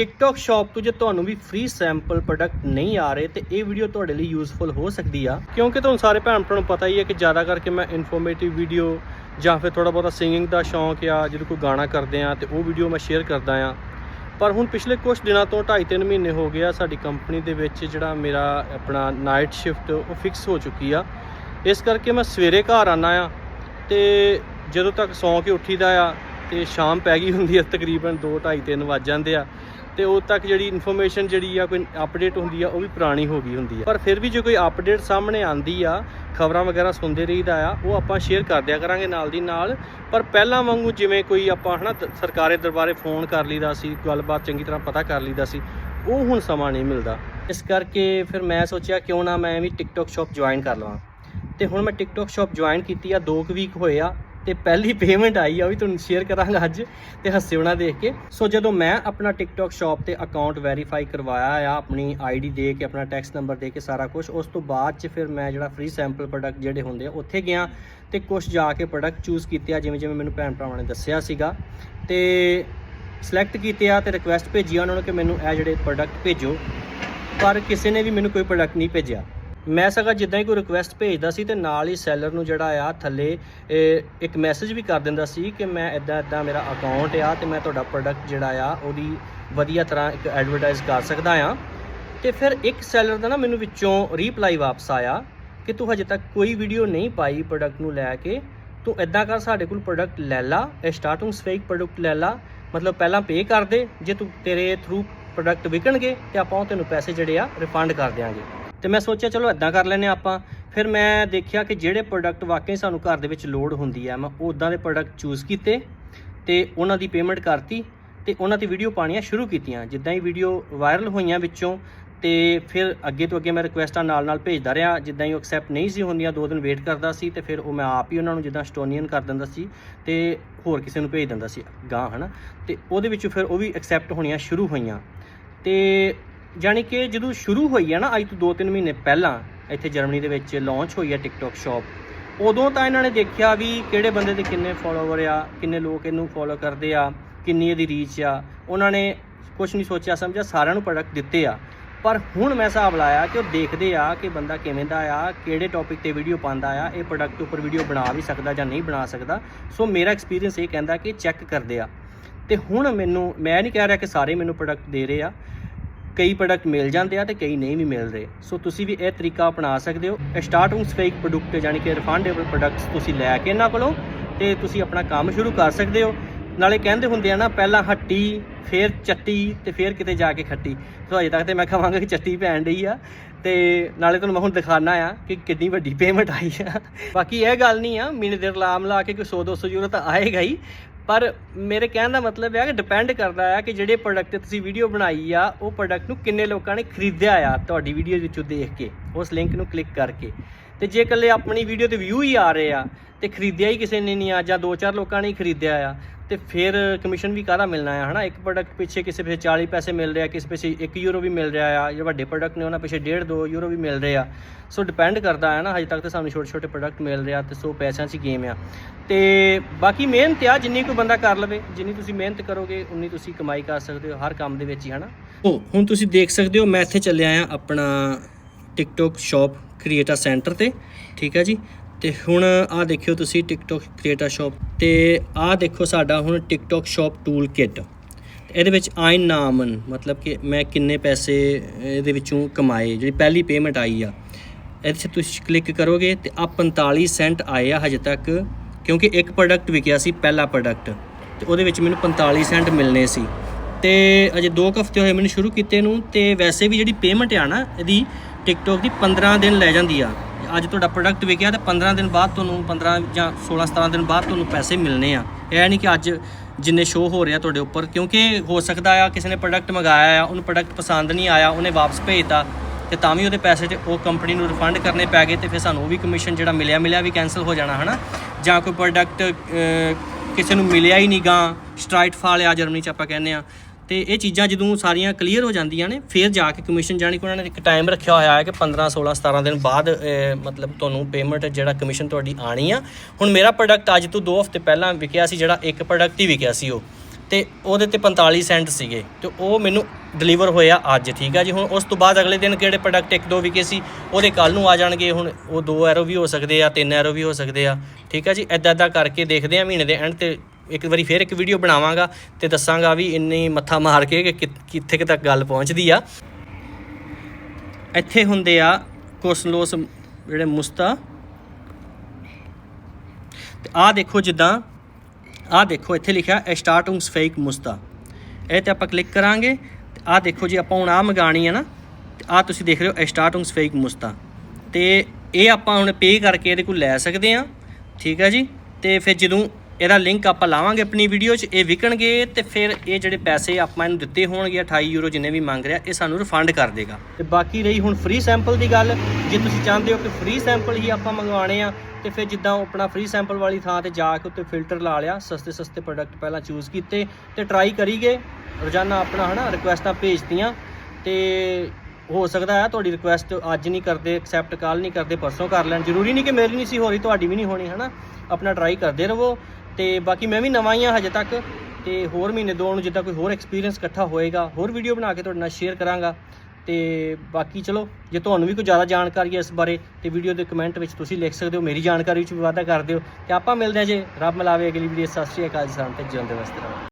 TikTok shop ਤੋਂ ਜੇ ਤੁਹਾਨੂੰ ਵੀ ਫ੍ਰੀ ਸੈਂਪਲ ਪ੍ਰੋਡਕਟ ਨਹੀਂ ਆ ਰਹੇ, ਤੇ ਇਹ ਵੀਡੀਓ ਤੁਹਾਡੇ ਲਈ ਯੂਸਫੁਲ ਹੋ ਸਕਦੀ ਆ। ਕਿਉਂਕਿ ਤੁਹਾਨੂੰ ਸਾਰੇ ਭੈਣ ਭਰਾ ਨੂੰ ਪਤਾ ਹੀ ਹੈ ਕਿ ਜ਼ਿਆਦਾ ਕਰਕੇ ਮੈਂ ਇਨਫੋਰਮੇਟਿਵ ਵੀਡੀਓ ਜਾਂ ਫਿਰ ਥੋੜਾ ਬਹੁਤਾ ਸਿੰਗਿੰਗ ਦਾ ਸ਼ੌਂਕ ਆ, ਜਦੋਂ ਕੋਈ ਗਾਣਾ ਕਰਦੇ ਆ, ਤੇ ਉਹ ਵੀਡੀਓ ਮੈਂ ਸ਼ੇਅਰ ਕਰਦਾ ਆ। ਪਰ ਹੁਣ ਪਿਛਲੇ ਕੁਝ ਦਿਨਾਂ ਤੋਂ 2.5-3 ਮਹੀਨੇ ਹੋ ਗਏ ਆ, ਸਾਡੀ ਕੰਪਨੀ ਦੇ ਵਿੱਚ ਜਿਹੜਾ ਮੇਰਾ ਆਪਣਾ ਨਾਈਟ ਸ਼ਿਫਟ ਉਹ ਫਿਕਸ ਹੋ ਚੁੱਕੀ ਆ। ਇਸ ਕਰਕੇ ਮੈਂ ਸਵੇਰੇ ਘਰ ਆਨਾ ਆ, ਤੇ ਜਦੋਂ ਤੱਕ ਸੌਂ ਕੇ ਉੱਠੀਦਾ ਆ, ਤੇ ਸ਼ਾਮ ਪੈ ਗਈ ਹੁੰਦੀ ਆ, ਤਕਰੀਬਨ 2:30 3 ਵੱਜ ਜਾਂਦੇ ਆ। ਤੇ ਉਦੋਂ ਤੱਕ ਜਿਹੜੀ ਇਨਫੋਰਮੇਸ਼ਨ ਜਿਹੜੀ ਆ, ਕੋਈ ਅਪਡੇਟ ਹੁੰਦੀ ਆ, ਉਹ ਵੀ ਪੁਰਾਣੀ ਹੋ ਗਈ ਹੁੰਦੀ ਆ। ਪਰ ਫਿਰ ਵੀ ਜੇ ਕੋਈ ਅਪਡੇਟ ਸਾਹਮਣੇ ਆਂਦੀ ਆ, ਖਬਰਾਂ ਵਗੈਰਾ ਸੁਣਦੇ ਰਹੀਦਾ ਆ, ਉਹ ਆਪਾਂ ਸ਼ੇਅਰ ਕਰ ਦਿਆ ਕਰਾਂਗੇ ਨਾਲ ਦੀ ਨਾਲ। ਪਰ ਪਹਿਲਾਂ ਵਾਂਗੂ ਜਿਵੇਂ ਕੋਈ ਆਪਾਂ ਹਨਾ, ਦ- ਸਰਕਾਰੀ ਦਰਬਾਰੇ ਫੋਨ ਕਰ ਲਈਦਾ ਸੀ, ਗੱਲਬਾਤ ਚੰਗੀ ਤਰ੍ਹਾਂ ਪਤਾ ਕਰ ਲਈਦਾ ਸੀ, ਉਹ ਹੁਣ ਸਮਾਂ ਨਹੀਂ ਮਿਲਦਾ। ਇਸ ਕਰਕੇ ਫਿਰ ਮੈਂ ਸੋਚਿਆ ਕਿਉਂ ਨਾ ਮੈਂ ਵੀ ਟਿਕਟੌਕ ਸ਼ਾਪ ਜੁਆਇਨ ਕਰ ਲਵਾਂ। ਤੇ ਹੁਣ ਮੈਂ ਟਿਕਟੌਕ ਸ਼ਾਪ ਜੁਆਇਨ ਕੀਤੀ ਆ 2 ਕੁ ਵੀਕ ਹੋਏ ਆ ਤੇ ਪਹਿਲੀ ਪੇਮੈਂਟ ਆਈ ਆ, ਉਹ ਵੀ ਤੁਹਾਨੂੰ ਸ਼ੇਅਰ ਕਰਾਂਗਾ ਅੱਜ ਤੇ ਹੱਸਿਓਣਾ ਦੇਖ ਕੇ। ਸੋ ਜਦੋਂ ਮੈਂ ਆਪਣਾ ਟਿਕਟੌਕ ਸ਼ਾਪ ਤੇ ਅਕਾਊਂਟ ਵੈਰੀਫਾਈ ਕਰਵਾਇਆ ਆ, ਆਪਣੀ ਆਈਡੀ ਦੇ ਕੇ, ਆਪਣਾ ਟੈਕਸ ਨੰਬਰ ਦੇ ਕੇ ਸਾਰਾ ਕੁਝ ਉਸ ਤੋਂ ਬਾਅਦ ਚ ਫਿਰ ਮੈਂ ਜਿਹੜਾ ਫ੍ਰੀ ਸੈਂਪਲ ਪ੍ਰੋਡਕਟ ਜਿਹੜੇ ਹੁੰਦੇ ਆ, ਉੱਥੇ ਗਿਆ ਤੇ ਕੁਝ ਜਾ ਕੇ ਪ੍ਰੋਡਕਟ ਚੂਜ਼ ਕੀਤੇ ਆ, ਜਿਵੇਂ ਜਿਵੇਂ ਮੈਨੂੰ ਭੈਣ ਭਰਾਵਾਂ ਨੇ ਦੱਸਿਆ ਸੀਗਾ। ਤੇ ਸਿਲੈਕਟ ਕੀਤੇ ਆ ਤੇ ਰਿਕੁਐਸਟ ਭੇਜੀ ਉਹਨਾਂ ਨੂੰ ਕਿ ਮੈਨੂੰ ਇਹ ਜਿਹੜੇ ਪ੍ਰੋਡਕਟ ਭੇਜੋ, ਪਰ ਕਿਸੇ ਨੇ ਵੀ ਮੈਨੂੰ ਕੋਈ ਪ੍ਰੋਡਕਟ ਨਹੀਂ ਭੇਜਿਆ। ਮੈਂ ਸਗਾ ਜਿੱਦਾਂ ਹੀ ਕੋਈ ਰਿਕੁਐਸਟ ਭੇਜਦਾ ਸੀ ਤੇ ਨਾਲ ਹੀ ਸੈਲਰ ਨੂੰ ਜਿਹੜਾ ਆ ਥੱਲੇ ਇੱਕ ਮੈਸੇਜ ਵੀ ਕਰ ਦਿੰਦਾ ਸੀ ਕਿ ਮੈਂ ਇਦਾਂ ਇਦਾਂ ਮੇਰਾ ਅਕਾਊਂਟ ਆ ਤੇ ਮੈਂ ਤੁਹਾਡਾ ਪ੍ਰੋਡਕਟ ਜਿਹੜਾ ਆ ਉਹਦੀ ਵਧੀਆ ਤਰ੍ਹਾਂ ਇੱਕ ਐਡਵਰਟਾਈਜ਼ ਕਰ ਸਕਦਾ ਆ। ਤੇ ਫਿਰ ਇੱਕ ਸੈਲਰ ਦਾ ਨਾ ਮੈਨੂੰ ਵਿੱਚੋਂ ਰੀਪਲਾਈ ਵਾਪਸ ਆਇਆ ਕਿ ਤੂੰ ਹਜੇ ਤੱਕ ਕੋਈ ਵੀਡੀਓ ਨਹੀਂ ਪਾਈ ਪ੍ਰੋਡਕਟ ਨੂੰ ਲੈ ਕੇ। ਤੂੰ ਇਦਾਂ ਕਰ, ਸਾਡੇ ਕੋਲ ਪ੍ਰੋਡਕਟ ਲੈ ਲਾ, ਇਹ ਸਟਾਰਟਿੰਗ ਸਫੇਕ ਪ੍ਰੋਡਕਟ ਲੈ ਲਾ। ਮਤਲਬ ਪਹਿਲਾਂ ਪੇ ਕਰ ਦੇ, ਜੇ ਤੂੰ ਤੇਰੇ ਥਰੂ ਪ੍ਰੋਡਕਟ ਵਿਕਣਗੇ ਤੇ ਆਪਾਂ ਉਹ ਤੈਨੂੰ ਪੈਸੇ ਜਿਹੜੇ ਆ ਰਿਫੰਡ ਕਰ ਦਿਆਂਗੇ। ਤੇ ਮੈਂ ਸੋਚਿਆ ਚਲੋ ਇਦਾਂ ਕਰ ਲੈਨੇ ਆਪਾਂ। ਫਿਰ ਮੈਂ ਦੇਖਿਆ ਕਿ ਜਿਹੜੇ ਪ੍ਰੋਡਕਟ ਵਾਕਈ ਸਾਨੂੰ ਘਰ ਦੇ ਵਿੱਚ ਲੋਡ ਹੁੰਦੀ ਹੈ ਮੈਂ ਉਦਾਂ ਦੇ ਪ੍ਰੋਡਕਟ ਚੂਜ਼ ਕੀਤੇ ਤੇ ਉਹਨਾਂ ਦੀ ਪੇਮੈਂਟ ਕਰਤੀ ਤੇ ਉਹਨਾਂ ਦੀ ਵੀਡੀਓ ਪਾਣੀਆਂ ਸ਼ੁਰੂ ਕੀਤੀਆਂ। ਜਿੱਦਾਂ ਹੀ ਵੀਡੀਓ ਵਾਇਰਲ ਹੋਈਆਂ ਵਿੱਚੋਂ ਤੇ ਫਿਰ ਅੱਗੇ ਤੋਂ ਅੱਗੇ ਮੈਂ ਰਿਕੁਐਸਟਾਂ ਨਾਲ ਨਾਲ ਭੇਜਦਾ ਰਿਹਾ। ਜਿੱਦਾਂ ਹੀ ਉਹ ਐਕਸੈਪਟ ਨਹੀਂ ਸੀ ਹੁੰਦੀਆਂ, ਦੋ ਦਿਨ ਵੇਟ ਕਰਦਾ ਸੀ ਤੇ ਫਿਰ ਉਹ ਮੈਂ ਆਪ ਹੀ ਉਹਨਾਂ ਨੂੰ ਜਿੱਦਾਂ ਸਟੋਨੀਅਨ ਕਰ ਦਿੰਦਾ ਸੀ ਤੇ ਹੋਰ ਕਿਸੇ ਨੂੰ ਭੇਜ ਦਿੰਦਾ ਸੀ ਗਾਂ ਹਨਾ? ਤੇ ਉਹਦੇ ਵਿੱਚੋਂ ਫਿਰ ਉਹ ਵੀ ਐਕਸੈਪਟ ਹੋਣੀਆਂ ਸ਼ੁਰੂ ਹੋਈਆਂ। ਤੇ ਜਾਣੀ ਕਿ ਜਦੋਂ ਸ਼ੁਰੂ ਹੋਈ ਹੈ ਨਾ, ਅੱਜ ਤੋਂ 2-3 ਮਹੀਨੇ ਪਹਿਲਾਂ ਇੱਥੇ ਜਰਮਨੀ ਦੇ ਵਿੱਚ ਲਾਂਚ ਹੋਈ ਹੈ ਟਿਕਟੌਕ ਸ਼ਾਪ ਉਦੋਂ ਤਾਂ ਇਹਨਾਂ ਨੇ ਦੇਖਿਆ ਵੀ ਕਿਹੜੇ ਬੰਦੇ ਦੇ ਕਿੰਨੇ ਫੋਲੋਵਰ ਆ, ਕਿੰਨੇ ਲੋਕ ਇਹਨੂੰ ਫੋਲੋ ਕਰਦੇ ਆ, ਕਿੰਨੀ ਇਹਦੀ ਰੀਚ ਆ। ਉਹਨਾਂ ਨੇ ਕੁਝ ਨਹੀਂ ਸੋਚਿਆ, ਸਮਝਿਆ, ਸਾਰਿਆਂ ਨੂੰ ਪ੍ਰੋਡਕਟ ਦਿੱਤੇ ਆ। ਪਰ ਹੁਣ ਮੈਂ ਹਿਸਾਬ ਲਾਇਆ ਕਿ ਉਹ ਦੇਖਦੇ ਆ ਕਿ ਬੰਦਾ ਕਿਵੇਂ ਦਾ ਆ, ਕਿਹੜੇ ਟੌਪਿਕ ਤੇ ਵੀਡੀਓ ਪਾਉਂਦਾ ਆ, ਇਹ ਪ੍ਰੋਡਕਟ ਉੱਪਰ ਵੀਡੀਓ ਬਣਾ ਵੀ ਸਕਦਾ ਜਾਂ ਨਹੀਂ ਬਣਾ ਸਕਦਾ। ਸੋ ਮੇਰਾ ਐਕਸਪੀਰੀਅੰਸ ਇਹ ਕਹਿੰਦਾ ਕਿ ਚੈੱਕ ਕਰਦੇ ਆ। ਤੇ ਹੁਣ ਮੈਨੂੰ, ਮੈਂ ਨਹੀਂ ਕਹਿ ਰਿਹਾ ਕਿ ਸਾਰੇ ਮੈਨੂੰ ਪ੍ਰੋਡਕਟ ਦੇ ਰਹੇ ਆ ਕਈ ਪ੍ਰੋਡਕਟ ਮਿਲ ਜਾਂਦੇ ਆ ਤੇ ਕਈ ਨਹੀਂ ਵੀ ਮਿਲਦੇ। ਸੋ ਤੁਸੀਂ ਵੀ ਇਹ ਤਰੀਕਾ ਅਪਣਾ ਸਕਦੇ ਹੋ। ਸਟਾਰਟਿੰਗ ਫੇਕ ਪ੍ਰੋਡਕਟ ਯਾਨੀ ਕਿ ਰਿਫੰਡੇਬਲ ਪ੍ਰੋਡਕਟਸ ਤੁਸੀਂ ਲੈ ਕੇ ਇਹਨਾਂ ਕੋਲੋਂ ਤੇ ਤੁਸੀਂ ਆਪਣਾ ਕੰਮ ਸ਼ੁਰੂ ਕਰ ਸਕਦੇ ਹੋ। ਨਾਲੇ ਕਹਿੰਦੇ ਹੁੰਦੇ ਆ ਨਾ, ਪਹਿਲਾਂ ਹੱਟੀ, ਫਿਰ ਚੱਟੀ ਤੇ ਫਿਰ ਕਿਤੇ ਜਾ ਕੇ ਖੱਟੀ। ਸੋ ਅਜੇ ਤੱਕ ਤੇ ਮੈਂ ਕਹਾਂਗਾ ਕਿ ਚੱਟੀ ਪੈਣ ਡਈ ਆ। ਤੇ ਨਾਲੇ ਤੁਹਾਨੂੰ ਮੈਂ ਹੁਣ ਦਿਖਾਣਾ ਆ ਕਿ ਕਿੰਨੀ ਵੱਡੀ ਪੇਮੈਂਟ ਆਈ ਆ। ਬਾਕੀ ਇਹ ਗੱਲ ਨਹੀਂ ਆ, ਮਹੀਨੇ ਦੇ ਲਾਮ ਲਾ ਕੇ ਕੋਈ 100 200 ਯੂਰੋ ਤਾਂ ਆਏਗਾ ਹੀ। ਪਰ ਮੇਰੇ ਕਹਿਣ ਦਾ ਮਤਲਬ ਹੈ ਕਿ ਡਿਪੈਂਡ ਕਰਦਾ ਹੈ ਕਿ ਜਿਹੜੇ ਪ੍ਰੋਡਕਟ ਤੇ ਤੁਸੀਂ ਵੀਡੀਓ ਬਣਾਈ ਆ, ਉਹ ਪ੍ਰੋਡਕਟ ਨੂੰ ਕਿੰਨੇ ਲੋਕਾਂ ਨੇ ਖਰੀਦਿਆ ਆ ਤੁਹਾਡੀ ਵੀਡੀਓ ਵਿੱਚੋਂ ਦੇਖ ਕੇ, ਉਸ ਲਿੰਕ ਨੂੰ ਕਲਿੱਕ ਕਰਕੇ। ਤੇ ਜੇ ਇਕੱਲੇ ਆਪਣੀ ਵੀਡੀਓ ਤੇ ਵਿਊ ਹੀ ਆ ਰਹੇ ਆ, ਤੇ ਖਰੀਦਿਆ ਹੀ ਕਿਸੇ ਨੇ ਨਹੀਂ ਆ ਜਾਂ ਦੋ ਚਾਰ ਲੋਕਾਂ ਨੇ ਹੀ ਖਰੀਦਿਆ ਆ ਤੇ ਫਿਰ ਕਮਿਸ਼ਨ ਵੀ ਕਾਹਦਾ ਮਿਲਣਾ ਹੈ ਹਨਾ? ਇੱਕ ਪ੍ਰੋਡਕਟ ਪਿੱਛੇ ਕਿਸੇ ਪਿੱਛੇ 40 ਪੈਸੇ ਮਿਲ ਰਿਹਾ, ਕਿਸੇ ਪਿੱਛੇ 1 ਯੂਰੋ ਵੀ ਮਿਲ ਰਿਹਾ ਆ, ਜਿਹੜੇ ਵੱਡੇ ਪ੍ਰੋਡਕਟ ਨੇ ਉਹਨਾਂ ਪਿੱਛੇ 1.5 2 ਯੂਰੋ ਵੀ ਮਿਲ ਰਹੇ ਆ। ਸੋ ਡਿਪੈਂਡ ਕਰਦਾ ਹੈ ਨਾ, ਹਜੇ ਤੱਕ ਤਾਂ ਸਾਨੂੰ ਛੋਟੇ ਛੋਟੇ ਪ੍ਰੋਡਕਟ ਮਿਲ ਰਿਹਾ ਤੇ ਸੋ ਪੈਸਿਆਂ 'ਚ ਗੇਮ ਆ। ਤੇ ਬਾਕੀ ਮਿਹਨਤ ਆ, ਜਿੰਨੀ ਕੋਈ ਬੰਦਾ ਕਰ ਲਵੇ, ਜਿੰਨੀ ਤੁਸੀਂ ਮਿਹਨਤ ਕਰੋਗੇ, ਉਨੀ ਤੁਸੀਂ ਕਮਾਈ ਕਰ ਸਕਦੇ ਹੋ, ਹਰ ਕੰਮ ਦੇ ਵਿੱਚ ਹੀ, ਹਨਾ? ਉਹ ਹੁਣ ਤੁਸੀਂ ਦੇਖ ਸਕਦੇ ਹੋ, ਮੈਂ ਇੱਥੇ ਚੱਲਿਆ ਆ ਆਪਣਾ ਟਿਕਟੋਕ ਸ਼ਾਪ ਕ੍ਰੀਏਟਰ ਸੈਂਟਰ ਤੇ, ਠੀਕ ਹੈ ਜੀ? ਤੇ ਹੁਣ ਆਹ ਦੇਖਿਓ ਤੁਸੀਂ ਟਿਕਟੌਕ ਕ੍ਰੀਏਟਰ ਸ਼ਾਪ ਤੇ ਆਹ ਦੇਖੋ ਸਾਡਾ ਹੁਣ ਟਿਕਟੌਕ ਸ਼ਾਪ ਟੂਲ ਕਿਟ ਇਹਦੇ ਵਿੱਚ ਆਇਨ ਨਾਮਨ, ਮਤਲਬ ਕਿ ਮੈਂ ਕਿੰਨੇ ਪੈਸੇ ਇਹਦੇ ਵਿੱਚੋਂ ਕਮਾਏ, ਜਿਹੜੀ ਪਹਿਲੀ ਪੇਮੈਂਟ ਆਈ ਆ। ਇਹਦੇ 'ਚ ਤੁਸੀਂ ਕਲਿੱਕ ਕਰੋਗੇ ਤੇ ਆ 45 ਸੈਂਟ ਆਏ ਆ ਹਜੇ ਤੱਕ, ਕਿਉਂਕਿ ਇੱਕ ਪ੍ਰੋਡਕਟ ਵਿਕਿਆ ਸੀ, ਪਹਿਲਾ ਪ੍ਰੋਡਕਟ ਤੇ ਉਹਦੇ ਵਿੱਚ ਮੈਨੂੰ 45 ਸੈਂਟ ਮਿਲਨੇ ਸੀ। ਤੇ ਅਜੇ 2 ਹਫ਼ਤੇ ਹੋਏ ਮੈਨੂੰ ਸ਼ੁਰੂ ਕੀਤੇ ਨੂੰ, ਤੇ ਵੈਸੇ ਵੀ ਜਿਹੜੀ ਪੇਮੈਂਟ ਆ ਨਾ, ਇਹਦੀ ਟਿਕਟੌਕ ਦੀ 15 ਦਿਨ ਲੈ ਜਾਂਦੀ ਆ। ਅੱਜ ਤੁਹਾਡਾ ਪ੍ਰੋਡਕਟ ਵਿਕਿਆ ਤੇ 15 ਦਿਨ ਬਾਅਦ ਤੁਹਾਨੂੰ 15 ਜਾਂ 16 17 ਦਿਨ ਬਾਅਦ ਤੁਹਾਨੂੰ ਪੈਸੇ ਮਿਲਣੇ ਆ। ਇਹ ਨਹੀਂ ਕਿ ਅੱਜ ਜਿੰਨੇ ਸ਼ੋਅ ਹੋ ਰਿਹਾ ਤੁਹਾਡੇ ਉੱਪਰ, ਕਿਉਂਕਿ ਹੋ ਸਕਦਾ ਆ ਕਿਸੇ ਨੇ ਪ੍ਰੋਡਕਟ ਮੰਗਾਇਆ ਆ, ਉਹਨੂੰ ਪ੍ਰੋਡਕਟ ਪਸੰਦ ਨਹੀਂ ਆਇਆ, ਉਹਨੇ ਵਾਪਸ ਭੇਜਤਾ ਤੇ ਤਾਂ ਵੀ ਉਹਦੇ ਪੈਸੇ ਤੇ ਉਹ ਕੰਪਨੀ ਨੂੰ ਰਿਫੰਡ ਕਰਨੇ ਪੈ ਗਏ ਤੇ ਫਿਰ ਸਾਨੂੰ ਉਹ ਵੀ ਕਮਿਸ਼ਨ ਜਿਹੜਾ ਮਿਲਿਆ ਮਿਲਿਆ ਵੀ ਕੈਨਸਲ ਹੋ ਜਾਣਾ, ਹਨਾ? ਜਾਂ ਕੋਈ ਪ੍ਰੋਡਕਟ ਕਿਸੇ ਨੂੰ ਮਿਲਿਆ ਹੀ ਨਹੀਂ ਗਾ ਸਟ੍ਰਾਈਟ ਫਾਲ ਆ ਜਰਮਨੀ ਚ ਆਪਾਂ ਕਹਿੰਦੇ ਆ। ਤੇ ਇਹ ਚੀਜ਼ਾਂ ਜਦੋਂ ਸਾਰੀਆਂ ਕਲੀਅਰ ਹੋ ਜਾਂਦੀਆਂ ਨੇ, ਫਿਰ ਜਾ ਕੇ ਕਮਿਸ਼ਨ ਜਾਣੀ ਕਿ ਉਹਨਾਂ ਨੇ ਇੱਕ ਟਾਈਮ ਰੱਖਿਆ ਹੋਇਆ ਹੈ ਕਿ 15 16 17 ਦਿਨ ਬਾਅਦ ਮਤਲਬ ਤੁਹਾਨੂੰ ਪੇਮੈਂਟ ਜਿਹੜਾ ਕਮਿਸ਼ਨ ਤੁਹਾਡੀ ਆਣੀ ਆ। ਹੁਣ ਮੇਰਾ ਪ੍ਰੋਡਕਟ ਅੱਜ ਤੋਂ 2 ਹਫ਼ਤੇ ਪਹਿਲਾਂ ਵਿਕਿਆ ਸੀ, ਜਿਹੜਾ ਇੱਕ ਪ੍ਰੋਡਕਟ ਹੀ ਵਿਕਿਆ ਸੀ ਉਹ। ਤੇ ਉਹਦੇ ਤੇ 45 ਸੈਂਟ ਸੀਗੇ। ਤੇ ਉਹ ਮੈਨੂੰ ਡਿਲੀਵਰ ਹੋਇਆ ਅੱਜ, ਠੀਕ ਆ ਜੀ? ਹੁਣ ਉਸ ਤੋਂ ਬਾਅਦ ਅਗਲੇ ਦਿਨ ਕਿਹੜੇ ਪ੍ਰੋਡਕਟ ਇੱਕ, ਦੋ ਵਿਕੇ ਸੀ, ਉਹਦੇ ਕੱਲ ਨੂੰ ਆ ਜਾਣਗੇ। ਹੁਣ ਉਹ ਦੋ ਐਰੋ ਵੀ ਹੋ ਸਕਦੇ ਆ, ਤਿੰਨ ਐਰੋ ਵੀ ਹੋ ਸਕਦੇ ਆ, ਠੀਕ ਆ ਜੀ? ਐਦਾਂ ਐਦਾਂ ਕਰਕੇ ਦੇਖਦੇ ਆ ਮਹੀਨੇ ਦੇ ਐਂਡ ਤੇ ਇੱਕ ਵਾਰੀ ਫੇਰ ਇੱਕ ਵੀਡੀਓ ਬਣਾਵਾਂਗਾ ਤੇ ਦੱਸਾਂਗਾ ਵੀ ਇੰਨੀ ਮੱਥਾ ਮਾਰ ਕੇ ਕਿ ਕਿੱਥੇ ਕੁ ਤੱਕ ਗੱਲ ਪਹੁੰਚਦੀ ਆ। ਇੱਥੇ ਹੁੰਦੇ ਆ ਕੋਸਲੋਸ ਜਿਹੜੇ ਮੁਸਤਾ। ਤੇ ਆਹ ਦੇਖੋ ਜਿੱਦਾਂ, ਆਹ ਦੇਖੋ ਇੱਥੇ ਲਿਖਿਆ ਸਟਾਰਟਿੰਗਸ ਫੇਕ ਮੁਸਤਾ ਇਹ ਤੇ ਆਪਾਂ ਕਲਿੱਕ ਕਰਾਂਗੇ ਤੇ ਆਹ ਦੇਖੋ ਜੀ ਆਪਾਂ ਹੁਣ ਆਹ ਮੰਗਾਣੀ ਹੈ ਨਾ, ਤੇ ਆਹ ਤੁਸੀਂ ਦੇਖ ਰਹੇ ਹੋ ਸਟਾਰਟਿੰਗਸ ਫੇਕ ਮੁਸਤਾ ਤੇ ਇਹ ਆਪਾਂ ਹੁਣ ਪੇ ਕਰਕੇ ਇਹਦੇ ਕੋਲ ਲੈ ਸਕਦੇ ਆ, ਠੀਕ ਹੈ ਜੀ? ਤੇ ਫਿਰ ਜਦੋਂ ਇਹਦਾ ਲਿੰਕ ਆਪਾਂ ਲਾਵਾਂਗੇ ਆਪਣੀ ਵੀਡੀਓ 'ਚ, ਇਹ ਵਿਕਣਗੇ ਤੇ ਫਿਰ ਇਹ ਜਿਹੜੇ ਪੈਸੇ ਆਪਾਂ ਇਹਨੂੰ ਦਿੱਤੇ ਹੋਣਗੇ 28 ਯੂਰੋ ਜਿੰਨੇ ਵੀ ਮੰਗ ਰਿਹਾ, ਇਹ ਸਾਨੂੰ ਰਿਫੰਡ ਕਰ ਦੇਗਾ। ਤੇ ਬਾਕੀ ਰਹੀ ਹੁਣ ਫ੍ਰੀ ਸੈਂਪਲ ਦੀ ਗੱਲ, ਜੇ ਤੁਸੀਂ ਚਾਹੁੰਦੇ ਹੋ ਕਿ ਫ੍ਰੀ ਸੈਂਪਲ ਹੀ ਆਪਾਂ ਮੰਗਵਾਣੇ ਆ, ਤੇ ਫਿਰ ਜਿੱਦਾਂ ਆਪਣਾ ਫ੍ਰੀ ਸੈਂਪਲ ਵਾਲੀ ਥਾਂ ਤੇ ਜਾ ਕੇ ਉੱਤੇ ਫਿਲਟਰ ਲਾ ਲਿਆ, ਸਸਤੇ ਸਸਤੇ ਪ੍ਰੋਡਕਟ ਪਹਿਲਾਂ ਚੂਜ਼ ਕੀਤੇ ਤੇ ਟਰਾਈ ਕਰੀਗੇ, ਰੋਜ਼ਾਨਾ ਆਪਣਾ ਹਨਾ ਰਿਕੁਐਸਟਾਂ ਭੇਜਤੀਆਂ, ਤੇ ਹੋ ਸਕਦਾ ਹੈ ਤੁਹਾਡੀ ਰਿਕੁਐਸਟ ਅੱਜ ਨਹੀਂ ਕਰਦੇ ਐਕਸੈਪਟ ਕੱਲ ਨਹੀਂ ਕਰਦੇ, ਪਰਸੋਂ ਕਰ ਲੈਣ। ਜ਼ਰੂਰੀ ਨਹੀਂ ਕਿ ਮੇਰੀ ਨਹੀਂ ਸੀ ਹੋ ਰਹੀ, ਤੁਹਾਡੀ ਵੀ ਨਹੀਂ ਹੋਣੀ ਹਨਾ, ਆਪਣਾ ਟਰਾਈ ਕਰਦੇ ਰਹੋ। ਤੇ ਬਾਕੀ ਮੈਂ ਵੀ ਨਵਾਂ ਹੀ ਆ ਹਜੇ ਤੱਕ, ਤੇ ਹੋਰ ਮਹੀਨੇ ਦੋ ਨੂੰ ਜਿੱਦਾਂ ਕੋਈ ਹੋਰ ਐਕਸਪੀਰੀਅੰਸ ਇਕੱਠਾ ਹੋਏਗਾ, ਹੋਰ ਵੀਡੀਓ ਬਣਾ ਕੇ ਤੁਹਾਡੇ ਨਾਲ ਸ਼ੇਅਰ ਕਰਾਂਗਾ। ਤੇ ਬਾਕੀ ਚਲੋ, ਜੇ ਤੁਹਾਨੂੰ ਵੀ ਕੋਈ ਜ਼ਿਆਦਾ ਜਾਣਕਾਰੀ ਹੈ ਇਸ ਬਾਰੇ, ਤੇ ਵੀਡੀਓ ਦੇ ਕਮੈਂਟ ਵਿੱਚ ਤੁਸੀਂ ਲਿਖ ਸਕਦੇ ਹੋ, ਮੇਰੀ ਜਾਣਕਾਰੀ ਵਿੱਚ ਵੀ ਵਾਧਾ ਕਰ ਦਿਓ। ਤੇ ਆਪਾਂ ਮਿਲਦੇ ਹਾਂ ਜੇ ਰੱਬ ਮਿਲਾਵੇ ਅਗਲੀ ਵੀਡੀਓ ਸਤਿ ਸ਼੍ਰੀ ਅਕਾਲ ਜੀ ਸਾਰਿਆਂ ਨੂੰ, ਤੇ ਜਿਉਂਦੇ ਵਸਦੇ ਰਹੋ